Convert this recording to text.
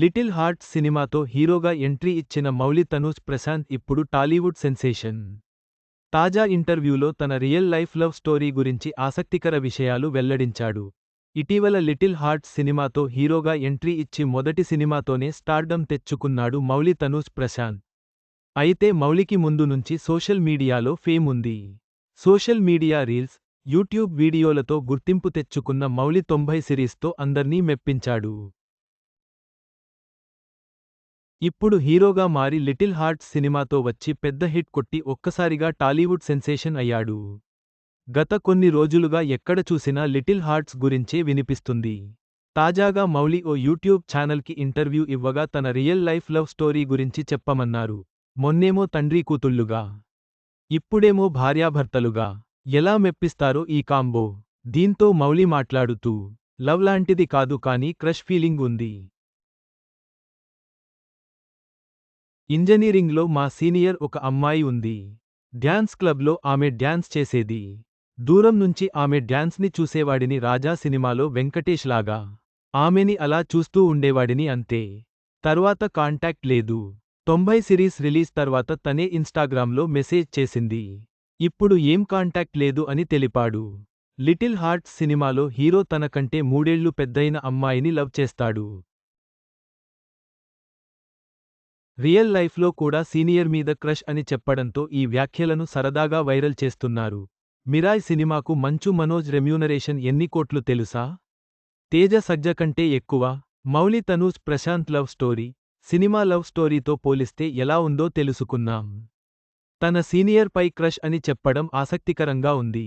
Little hearts సినిమాతో హీరోగా entry ఇచ్చిన మౌలి తనూజ్ ప్రశాంత్ ఇప్పుడు టాలీవుడ్ సెన్సేషన్. తాజా ఇంటర్వ్యూలో తన రియల్ లైఫ్ లవ్ స్టోరీ గురించి ఆసక్తికర విషయాలు వెల్లడించాడు. ఇటీవల లిటిల్ హార్ట్స్ సినిమాతో హీరోగా ఎంట్రీ ఇచ్చి మొదటి సినిమాతోనే స్టార్డమ్ తెచ్చుకున్నాడు మౌలి తనూజ్ ప్రశాంత్. అయితే మౌలికి ముందు నుంచి సోషల్ మీడియాలో ఫేమ్ ఉంది. సోషల్ మీడియా రీల్స్ యూట్యూబ్ వీడియోలతో గుర్తింపు తెచ్చుకున్న మౌలి తొంభై సిరీస్తో అందర్నీ మెప్పించాడు. ఇప్పుడు హీరోగా మారి లిటిల్ హార్ట్స్ సినిమాతో వచ్చి పెద్ద హిట్ కొట్టి ఒక్కసారిగా టాలీవుడ్ సెన్సేషన్ అయ్యాడు. గత కొన్ని రోజులుగా ఎక్కడ చూసినా లిటిల్ హార్ట్స్ గురించే వినిపిస్తుంది. తాజాగా మౌలి ఓ యూట్యూబ్ ఛానల్కి ఇంటర్వ్యూ ఇవ్వగా తన రియల్ లైఫ్ లవ్ స్టోరీ గురించి చెప్పమన్నారు. మొన్నేమో తండ్రి కూతుళ్ళుగా. ఇప్పుడేమో భార్యాభర్తలుగా. ఎలా మెప్పిస్తారో ఈ కాంబో. దీంతో మౌలి మాట్లాడుతూ లవ్ లాంటిది కాదు కానీ క్రష్ ఫీలింగ్ ఉంది. ఇంజనీరింగ్లో మా సీనియర్ ఒక అమ్మాయి ఉంది. డ్యాన్స్ క్లబ్లో ఆమె డ్యాన్స్ చేసేది. దూరం నుంచి ఆమె డ్యాన్స్ని చూసేవాడిని రాజా సినిమాలో వెంకటేష్ లాగా. ఆమెని అలా చూస్తూ ఉండేవాడిని అంతే. తర్వాత కాంటాక్ట్ లేదు. తొంభై సిరీస్ రిలీజ్ తర్వాత తనే ఇన్స్టాగ్రామ్లో మెసేజ్ చేసింది. ఇప్పుడు ఏం కాంటాక్ట్ లేదు అని తెలిపాడు. లిటిల్ హార్ట్స్ సినిమాలో హీరో తనకంటే మూడేళ్ళు పెద్దయిన అమ్మాయిని లవ్ చేస్తాడు. రియల్ లైఫ్లో కూడా సీనియర్ మీద క్రష్ అని చెప్పడంతో ఈ వ్యాఖ్యలను సరదాగా వైరల్ చేస్తున్నారు. మిరాయ్ సినిమాకు మంచు మనోజ్ రెమ్యూనరేషన్ ఎన్ని కోట్లు తెలుసా? తేజ సజ్జ కంటే ఎక్కువ. Mouli Tanuj Prashanth love story. Cinema love స్టోరీతో పోలిస్తే ఎలా ఉందో తెలుసుకున్నాం తన సీనియర్ పై క్రష్ అని చెప్పడం ఆసక్తికరంగా ఉంది.